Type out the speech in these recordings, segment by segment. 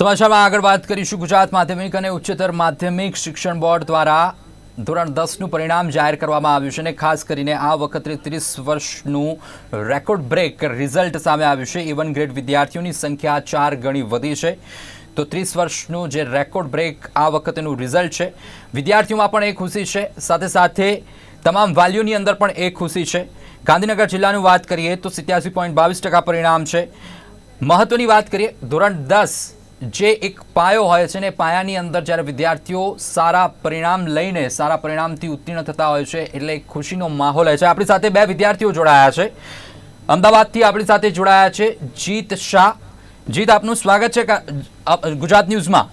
સમાચારમાં આગળ વાત કરીશું ગુજરાત માધ્યમિક અને ઉચ્ચતર માધ્યમિક શિક્ષણ બોર્ડ દ્વારા ધોરણ દસનું પરિણામ જાહેર કરવામાં આવ્યું છે અને ખાસ કરીને આ વખતે ત્રીસ વર્ષનું રેકોર્ડ બ્રેક રિઝલ્ટ સામે આવ્યું છે. ઇવન ગ્રેડ વિદ્યાર્થીઓની સંખ્યા ચાર ગણી વધી છે. તો ત્રીસ વર્ષનું જે રેકોર્ડ બ્રેક આ વખતેનું રિઝલ્ટ છે. વિદ્યાર્થીઓમાં પણ એ ખુશી છે. સાથે સાથે તમામ વાલીઓની અંદર પણ એ ખુશી છે. ગાંધીનગર જિલ્લાનું વાત કરીએ તો સિત્યાસી પોઈન્ટ બાવીસ ટકા પરિણામ છે. મહત્વની વાત કરીએ ધોરણ દસ જે એક પાયો હોય છે ને પાયાની અંદર જ્યારે વિદ્યાર્થીઓ સારા પરિણામ લઈને સારા પરિણામથી ઉત્તીર્ણ થતા હોય છે એટલે એક ખુશીનો માહોલ હોય છે. આપણી સાથે બે વિદ્યાર્થીઓ જોડાયા છે. અમદાવાદથી આપણી સાથે જોડાયા છે જીત શાહ. જીત આપનું સ્વાગત છે ગુજરાત ન્યૂઝમાં.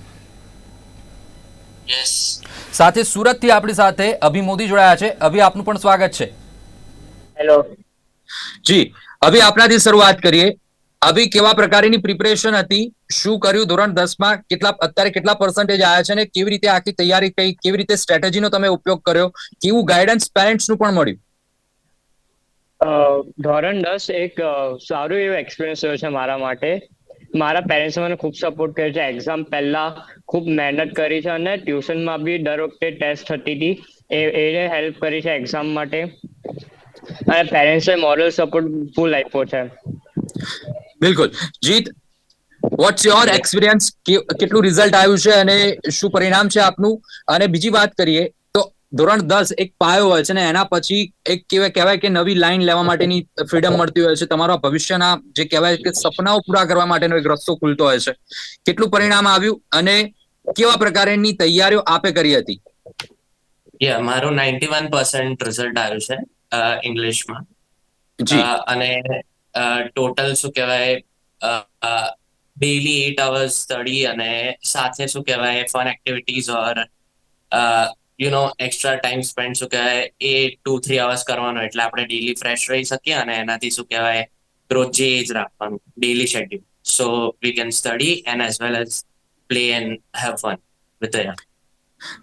યસ સાથે સુરતથી આપણી સાથે અભિ મોદી જોડાયા છે. અભિ આપનું પણ સ્વાગત છે. હેલો જી અભિ આપનાથી શરૂઆત કરીએ. અભિ કેવા પ્રકારની પ્રિપરેશન હતી? શું કર્યું? ધોરણ દસમાં કેટલા, અત્યારે કેટલા પર્સન્ટેજ આવ્યા છે અને કેવી રીતે આખી તૈયારી કઈ, કેવી રીતે સ્ટ્રેટેજીનો તમે ઉપયોગ કર્યો? કેવું ગાઈડન્સ પેરેન્ટ્સનું પણ મળ્યું? ધોરણ દસ એક સારું એવો એક્સપિરિયન્સ રહ્યો છે મારા માટે. મારા પેરેન્ટ્સે મને ખૂબ સપોર્ટ કર્યો છે. એક્ઝામ પહેલા ખૂબ મહેનત કરી છે અને ટ્યુશનમાં બી દર વખતે ટેસ્ટ થતી હતી. એ, એને હેલ્પ કરી છે એક્ઝામ માટે. અને પેરેન્ટ્સે મોરલ સપોર્ટ ફૂલ આપ્યો છે. બિલકુલ. જીત વોટ્સ યોર એક્સપિરિયન્સ કેટલું રિઝલ્ટ આવ્યું છે અને શું પરિણામ છે આપનું? અને બીજી વાત કરીએ તો ધોરણ દસ એક પાયો હોય છે ને એના પછી એક કેવાય કહેવાય કે નવી લાઈન લેવા માટેની ફ્રીડમ મળતી હોય છે. તમારા ભવિષ્યના જે કહેવાય કે સપનાઓ પૂરા કરવા માટેનો એક રસ્તો ખુલતો હોય છે. કેટલું પરિણામ આવ્યું અને કેવા પ્રકારની તૈયારીઓ આપે કરી હતી? યા મારું નાઇન્ટી વન પર્સન્ટ રિઝલ્ટ આવ્યું છે ઇંગ્લિશમાં જી. અને ટોટલ શું કહેવાય ડેલી એટ અવર્સ સ્ટડી અને સાથે શું કહેવાય fun activities or you know extra time spend શું કહેવાય, એ ટુ થ્રી અવર્સ કરવાનો. એટલે આપણે ડેલી ફ્રેશ રહી શકીએ અને એનાથી શું કહેવાય રોજ રાખવાનું daily schedule so we can study and as well as play and have fun with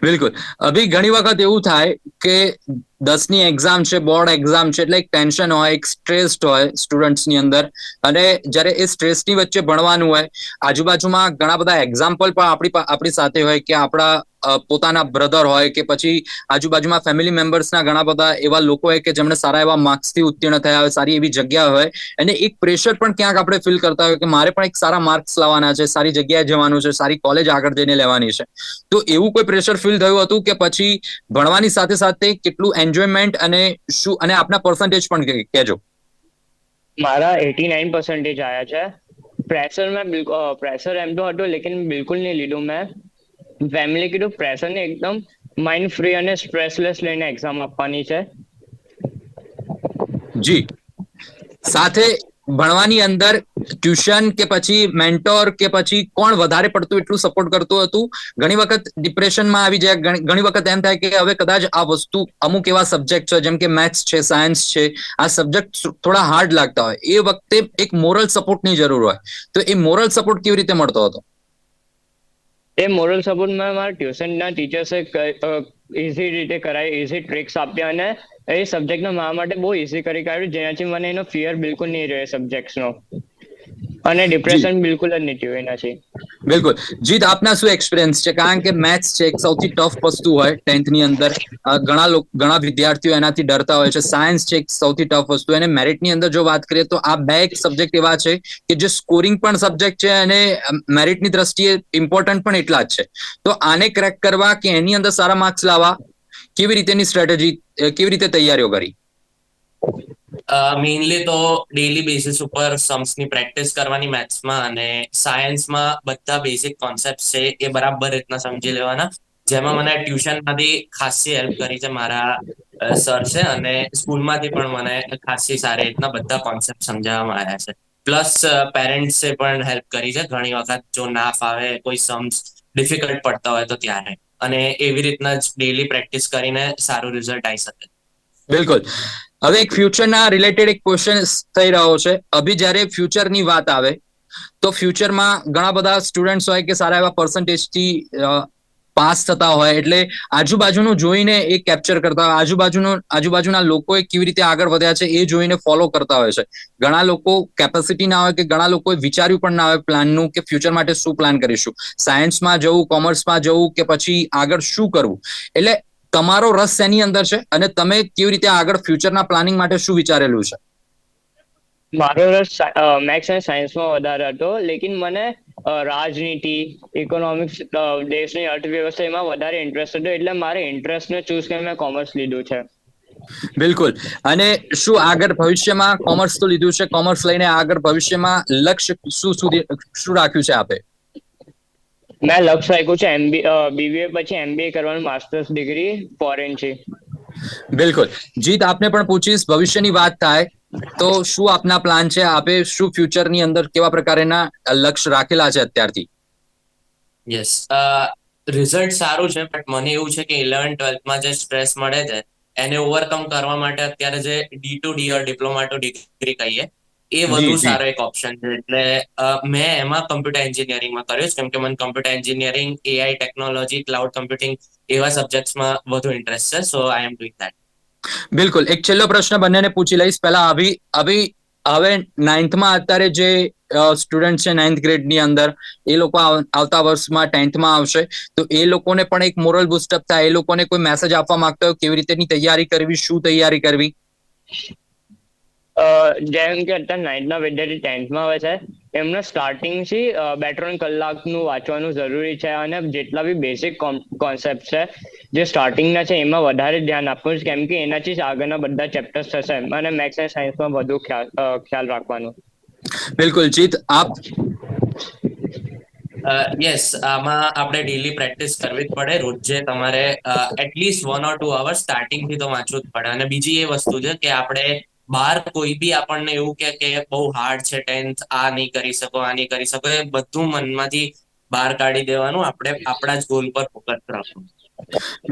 બિલકુલ. અભી ઘણી વખત એવું થાય કે દસની એક્ઝામ છે બોર્ડ એક્ઝામ છે, એટલે એક ટેન્શન હોય, એક સ્ટ્રેસ હોય સ્ટુડન્ટ્સની અંદર. અને જ્યારે એ સ્ટ્રેસની વચ્ચે ભણવાનું હોય, આજુબાજુમાં ઘણા બધા એક્ઝામ્પલ પણ આપણી આપણી સાથે હોય કે આપણા પોતાના બ્રધર હોય કે પછી આજુબાજુમાં ફેમિલી મેમ્બર્સના ઘણા બધા એવા લોકો હોય કે જેમણે સારા એવા માર્ક્સથી ઉત્તીર્ણ થયા હોય, સારી એવી જગ્યા હોય અને એક પ્રેશર પણ ક્યાંક આપણે ફીલ કરતા હોય કે મારે પણ એક સારા માર્ક્સ લાવવાના છે, સારી જગ્યાએ જવાનું છે, સારી કોલેજ આગળ જઈને લેવાની છે. તો એવું કોઈ પ્રેશર ફીલ થયું હતું કે પછી ભણવાની સાથે સાથે કેટલું એન્જોયમેન્ટ અને શું, અને આપના પર્સન્ટેજ પણ કહેજો. મારા એટી નાઇન પર્સન્ટેજ આવ્યા છે. પ્રેશર મેં પ્રેશર એમ તો હતું, લેકિન બિલકુલ નહીં લીધું મેં. ફેમિલી કીધું પ્રેશર ને એકદમ માઇન્ડ ફ્રી અને સ્ટ્રેસલેસ લઈને એક્ઝામ આપવાની છે. જી. સાથે ભણવાની અંદર ટ્યુશન કે પછી મેન્ટોર કે પછી કોણ વધારે પડતું એટલું સપોર્ટ કરતું હતું? ઘણી વખત ડિપ્રેશનમાં આવી જાય, ઘણી વખત એમ થાય કે હવે કદાચ આ વસ્તુ અમુક એવા સબ્જેક્ટ છે, જેમ કે મેથ્સ છે સાયન્સ છે, આ સબ્જેક્ટ થોડા હાર્ડ લાગતા હોય. એ વખતે એક મોરલ સપોર્ટની જરૂર હોય. તો એ મોરલ સપોર્ટ કેવી રીતે મળતો હતો? એ મોરલ સપોર્ટમાં મારા ટ્યુશનના ટીચર્સે ઇઝી રીતે કરાય ઇઝી ટ્રિક્સ આપ્યા અને એ સબ્જેક્ટને મારા માટે બહુ ઇઝી કરી કાઢ્યું, જેનાથી મને એનો ફિયર બિલકુલ નહીં રહે સબ્જેક્ટ્સનો અને ડિપ્રેશન બિલકુલ જ નહીં થયું એનાથી બિલકુલ. જીત આપના શું એક્સપિરિયન્સ છે? કારણ કે મેથ્સ છે એક સૌથી ટફ વસ્તુ હોય ટેન્થની અંદર. ઘણા લોકો ઘણા વિદ્યાર્થીઓ એનાથી ડરતા હોય છે. સાયન્સ છે એક સૌથી ટફ વસ્તુ. અને મેરિટની અંદર જો વાત કરીએ તો આ બે એક સબ્જેક્ટ એવા છે કે જે સ્કોરિંગ પણ સબ્જેક્ટ છે અને મેરિટની દ્રષ્ટિએ ઇમ્પોર્ટન્ટ પણ એટલા જ છે. તો આને ક્રેક કરવા કે એની અંદર સારા માર્ક્સ લાવવા કેવી રીતેની સ્ટ્રેટેજી કેવી રીતે તૈયારીઓ કરી? મેઇનલી તો ડેલી બેસિસ ઉપર સમ્સની પ્રેક્ટિસ કરવાની મેથ્સમાં અને સાયન્સમાં બધા બેસિક કોન્સેપ્ટ છે એ બરાબર રીતના સમજી લેવાના. જેમાં મને ટ્યુશનમાંથી ખાસી હેલ્પ કરી છે મારા સર છે અને સ્કૂલમાંથી પણ મને ખાસી સારી રીતના બધા કોન્સેપ્ટ સમજાવવામાં આવ્યા છે. પ્લસ પેરેન્ટ્સે પણ હેલ્પ કરી છે. ઘણી વખત જો ના ફાવે, કોઈ સમ્સ ડિફિકલ્ટ પડતા હોય તો ત્યારે. અને એવી રીતના જ ડેલી પ્રેક્ટિસ કરીને સારું રિઝલ્ટ આવી શકે. બિલકુલ. હવે એક ફ્યુચરના રિલેટેડ એક ક્વેશ્ચન થઈ રહ્યો છે. અભી જ્યારે ફ્યુચરની વાત આવે, તો ફ્યુચરમાં ઘણા બધા સ્ટુડન્ટ્સ હોય કે સારા એવા પર્સન્ટેજથી પાસ થતા હોય. એટલે આજુબાજુનું જોઈને એ કેપ્ચર કરતા હોય. આજુબાજુનું, આજુબાજુના લોકોએ કેવી રીતે આગળ વધ્યા છે એ જોઈને ફોલો કરતા હોય છે. ઘણા લોકો કેપેસિટી ના હોય કે ઘણા લોકોએ વિચાર્યું પણ ના હોય પ્લાનનું કે ફ્યુચર માટે શું પ્લાન કરીશું. સાયન્સમાં જવું કોમર્સમાં જવું કે પછી આગળ શું કરવું. એટલે તમારો રસ શેની અંદર છે અને તમે કેવી રીતે આગળ ફ્યુચરના પ્લાનિંગ માટે શું વિચારેલું છે? મારો રસ મેથ્સ અને સાયન્સમાં વધારે હતો લેકિન મને રાજનીતિ ઇકોનોમિક્સ દેશની અર્થવ્યવસ્થા એમાં વધારે ઇન્ટરેસ્ટ હતો એટલે મારે ઇન્ટરેસ્ટને ચૂઝ કરીને મેં કોમર્સ લીધું છે. બિલકુલ. અને શું આગળ ભવિષ્યમાં કોમર્સ તો લીધું છે? કોમર્સ લઈને આગળ ભવિષ્યમાં લક્ષ્ય શું સુધી શું રાખ્યું છે આપે? મેં લક્ષ્ય રાખ્યું છે એમબી બીબીએ પછી એમબીએ કરવાનું માસ્ટર્સ ડિગ્રી ફોરેન છે. બિલકુલ. જીત આપને પણ પૂછીશ ભવિષ્યની વાત થાય તો શું આપના પ્લાન છે? આપે શું ફ્યુચરની અંદર કેવા પ્રકારના લક્ષ્ય રાખેલા છે અત્યારથી? યસ રિઝલ્ટ સારું છે બટ મને એવું છે કે ઇલેવન ટ્વેલ્થમાં જે સ્ટ્રેસ મળે છે એને ઓવરકમ કરવા માટે અત્યારે જે D to D or diploma to degree કહીએ એ વધુ. સારો એક ઓપ્શન છે. એટલે મેં એમાં કમ્પ્યુટર એન્જિનિયરિંગમાં કર્યું છે. કેમ કે મને computer engineering AI technology cloud computing એવા સબ્જેક્ટ્સમાં વધુ ઇન્ટરેસ્ટ છે. સો આઈ એમ ડુઈંગ દેટ બિલકુલ. એક છેલ્લો પ્રશ્ન બંનેને પૂછી લઈશ. પહેલા આવી આવી હવે નાઇન્થમાં અત્યારે જે સ્ટુડન્ટ છે નાઇન્થ ગ્રેડની અંદર એ લોકો આવતા વર્ષમાં ટેન્થમાં આવશે. તો એ લોકોને પણ એક મોરલ બુસ્ટઅપ થાય. એ લોકોને કોઈ મેસેજ આપવા માંગતા હોય કેવી રીતેની તૈયારી કરવી શું તૈયારી કરવી? જેમ કે અત્યારે નાઇન્થના વિદ્યાર્થી ટેન્થમાં આવે છે એમને સ્ટાર્ટિંગથી બે ત્રણ કલાકનું વાંચવાનું જરૂરી છે અને જેટલા બી બેસિક કોન્સેપ્ટ છે જે સ્ટાર્ટિંગના છે એમાં વધારે ધ્યાન આપવું છે કેમ કે એનાથી જ આગળના બધા ચેપ્ટર્સ થશે અને મેથ્સ અને સાયન્સમાં વધુ ખ્યાલ રાખવાનું. રાખવાનો બિલકુલ જીત આપ? યસ આમાં આપણે ડેલી પ્રેક્ટિસ કરવી જ પડે રોજે તમારે at least one or two hours સ્ટાર્ટિંગથી તો વાંચવું જ પડે. અને બીજી એ વસ્તુ છે કે આપણે બહાર કોઈ બી આપણને એવું કે કે બહુ હાર્ડ છે ટેન્થ આ નહીં કરી શકો આ નહીં કરી શકો એ બધું મનમાંથી બહાર કાઢી દેવાનું. આપણે આપણા જ ગોલ પર ફોકસ રાખવું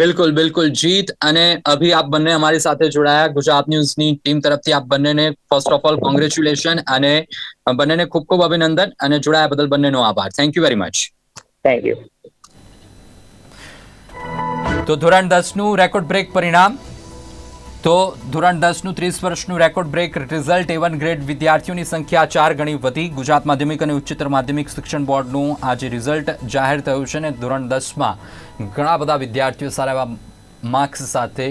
બિલકુલ બિલકુલ. જીત અને અભી આપ બંને અમારી સાથે જોડાયા. ગુજરાત ન્યૂઝની ટીમ તરફથી આપ બંનેને ફર્સ્ટ ઓફ ઓલ કોંગ્રેચ્યુલેશન અને બંનેને ખૂબ ખૂબ અભિનંદન અને જોડાયા બદલ બંનેનો આભાર. Thank you very much thank you તો ધોરણ દસનું રેકોર્ડ બ્રેક પરિણામ. તો ધોરણ દસનું ત્રીસ વર્ષનું record break result A one grade વિદ્યાર્થીઓની સંખ્યા ચાર ગણી વધી. ગુજરાત માધ્યમિક અને ઉચ્ચતર માધ્યમિક શિક્ષણ બોર્ડનું આજે રિઝલ્ટ જાહેર થયું છે અને ધોરણ દસમાં ઘણા બધા વિદ્યાર્થીઓ સારા એવા માર્ક્સ સાથે